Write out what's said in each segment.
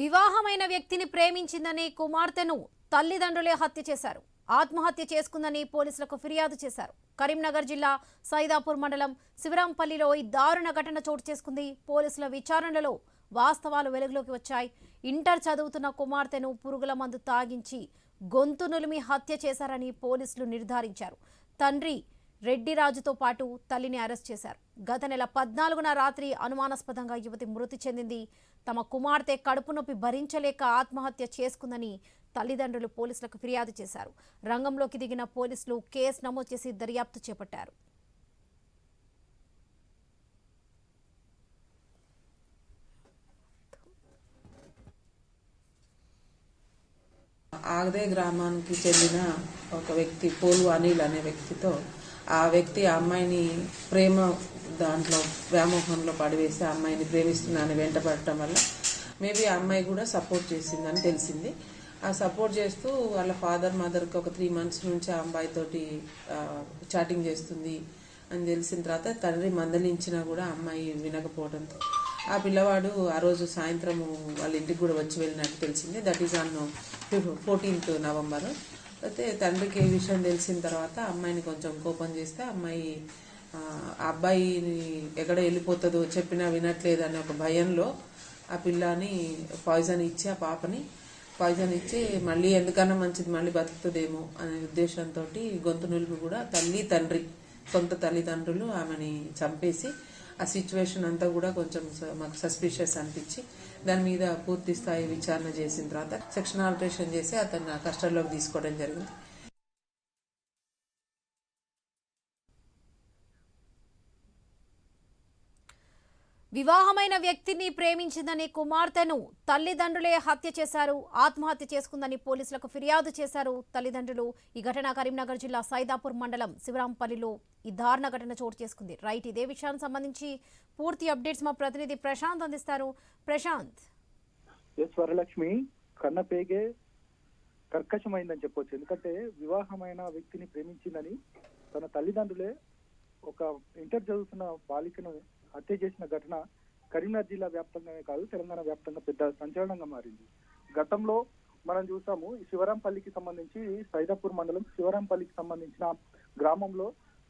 వివాహమైన వ్యక్తిని ప్రేమించిందని కుమార్తెను తల్లిదండ్రులే హత్య చేశారు. ఆత్మహత్య చేసుకుందని పోలీసులకు ఫిర్యాదు చేశారు. కరీంనగర్ జిల్లా సైదాపూర్ మండలం శివరాంపల్లిలో ఈ దారుణ ఘటన చోటు చేసుకుంది. పోలీసుల విచారణలో వాస్తవాలు వెలుగులోకి వచ్చాయి. ఇంటర్ చదువుతున్న కుమార్తెను పురుగుల మందు తాగించి గొంతు నులిమి హత్య చేశారని పోలీసులు నిర్ధారించారు. తండ్రి రెడ్డిరాజుతో పాటు తల్లిని అరెస్ట్ చేశారు. గత నెల పద్నాలుగున రాత్రి అనుమానాస్పదంగా యువతి మృతి చెందింది. తమ కుమార్తె కడుపు నొప్పి భరించలేక ఆత్మహత్య చేసుకుందని తల్లిదండ్రులు పోలీసులకు ఫిర్యాదు చేశారు. రంగంలోకి దిగిన పోలీసులు కేసు నమోదు చేసి దర్యాప్తు చేపట్టారు. ఆగదే గ్రామానికి చెందిన ఒక వ్యక్తి పోలు అనిల్ అనే వ్యక్తితో ఆ వ్యక్తి ఆ అమ్మాయిని ప్రేమ దాంట్లో వ్యామోహంలో పడివేసి ఆ అమ్మాయిని ప్రేమిస్తున్నానని వెంటపడటం వల్ల మేబీ ఆ అమ్మాయి కూడా సపోర్ట్ చేసిందని తెలిసింది. ఆ సపోర్ట్ చేస్తూ వాళ్ళ ఫాదర్ మదర్కి ఒక త్రీ మంత్స్ నుంచి ఆ అమ్మాయితోటి చాటింగ్ చేస్తుంది అని తెలిసిన తర్వాత తండ్రి మందలించినా కూడా అమ్మాయి వినకపోవడంతో ఆ పిల్లవాడు ఆ రోజు సాయంత్రం వాళ్ళ ఇంటికి కూడా వచ్చి వెళ్ళినట్టు తెలిసింది. That is on fourteenth November అయితే తండ్రికి ఈ విషయం తెలిసిన తర్వాత అమ్మాయిని కొంచెం కోపం చేస్తే అమ్మాయి ఆ అబ్బాయిని ఎక్కడ వెళ్ళిపోతుందో చెప్పినా వినట్లేదు అనే ఒక భయంలో ఆ పిల్లని పాయిజన్ ఇచ్చి ఆ పాపని పాయిజన్ ఇచ్చి మళ్ళీ ఎందుకన్నా మంచిది మళ్ళీ బతుకుతుందేమో అనే ఉద్దేశంతో గొంతు నులుపు కూడా తల్లి తండ్రి సొంత తల్లిదండ్రులు ఆమెని చంపేసి ఆ సిచ్యువేషన్ అంతా కూడా కొంచెం స- మాకు సస్పిషియస్ అనిపించి దాని మీద పూర్తి స్థాయి విచారణ చేసిన తర్వాత సెక్షన్ ఆల్టరేషన్ చేసి అతన్ని కస్టడీలోకి తీసుకోవడం జరిగింది. వివాహమైన వ్యక్తిని ప్రేమించిందని కుమార్తెను తల్లిదండ్రులే హత్య చేశారు ఆత్మహత్య చేసుకుందని పోలీసులకు ఫిర్యాదు చేశారు తల్లిదండ్రులు. ఈ ఘటన కరీంనగర్ జిల్లా సైదాపూర్ మండలం శివరాంపల్లిలో ఈ దారుణ ఘటన చోటు చేసుకుంది. రైట్ ఇదే విషయానికి సంబంధించి పూర్తి అప్డేట్స్ మా ప్రతినిధి ప్రశాంత్ అందిస్తారు. ప్రశాంత్. ఎస్ వరలక్ష్మి కన్న పేగే కర్కశమైందని చెప్పొచ్చు. ఎందుకంటే వివాహమైన వ్యక్తిని ప్రేమించిందని తన తల్లిదండ్రులే ఒక ఇంటర్ చదువుతున్న బాలికను హత్య చేసిన ఘటన కరీంనగర్ జిల్లా వ్యాప్తంగానే కాదు తెలంగాణ వ్యాప్తంగా పెద్ద సంచలనంగా మారింది. గతంలో మనం చూసాము ఈ శివరాంపల్లికి సంబంధించి సైదాపూర్ మండలం శివరాంపల్లికి సంబంధించిన గ్రామంలో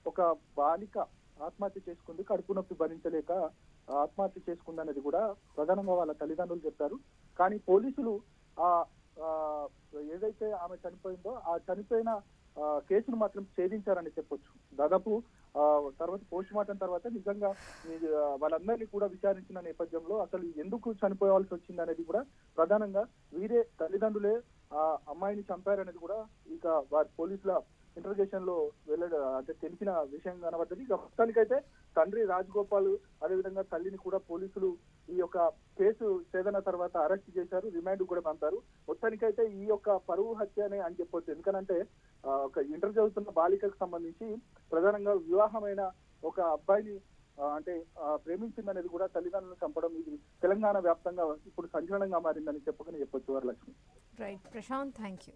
ఒక బాలిక ఆత్మహత్య చేసుకుంది కడుపు నొప్పి భరించలేక ఆత్మహత్య చేసుకుంది అనేది కూడా ప్రధానంగా వాళ్ళ తల్లిదండ్రులు చెప్పారు. కానీ పోలీసులు ఆ ఏదైతే ఆమె చనిపోయిందో ఆ చనిపోయిన కేసును మాత్రం ఛేదించారని చెప్పొచ్చు. దాదాపు తర్వాత పోస్ట్ మార్టం తర్వాత నిజంగా వాళ్ళందరినీ కూడా విచారించిన నేపథ్యంలో అసలు ఎందుకు చనిపోవాల్సి వచ్చింది అనేది కూడా ప్రధానంగా వీరే తల్లిదండ్రులే ఆ అమ్మాయిని చంపారనేది కూడా ఇక వారి పోలీసుల ఇంటర్గేషన్లో వెళ్ళ అంటే తెలిసిన విషయం కనబడ్డది ఇక మొత్తానికైతే తండ్రి రాజగోపాల్ అదేవిధంగా తల్లిని కూడా పోలీసులు ఈ యొక్క కేసు ఛేదన తర్వాత అరెస్ట్ చేశారు రిమాండ్ కూడా పంపారు. మొత్తానికైతే ఈ యొక్క పరువు హత్య అని అని చెప్పొచ్చు. ఎందుకనంటే ఒక ఇంటర్ చదువుతున్న బాలికకు సంబంధించి ప్రధానంగా వివాహమైన ఒక అబ్బాయిని అంటే ప్రేమించిందనేది కూడా తల్లిదండ్రులను చంపడం ఇది తెలంగాణ వ్యాప్తంగా ఇప్పుడు సంచలనంగా మారిందని చెప్పుకొని చెప్పొచ్చు Varalakshmi. Right Prashanth thank you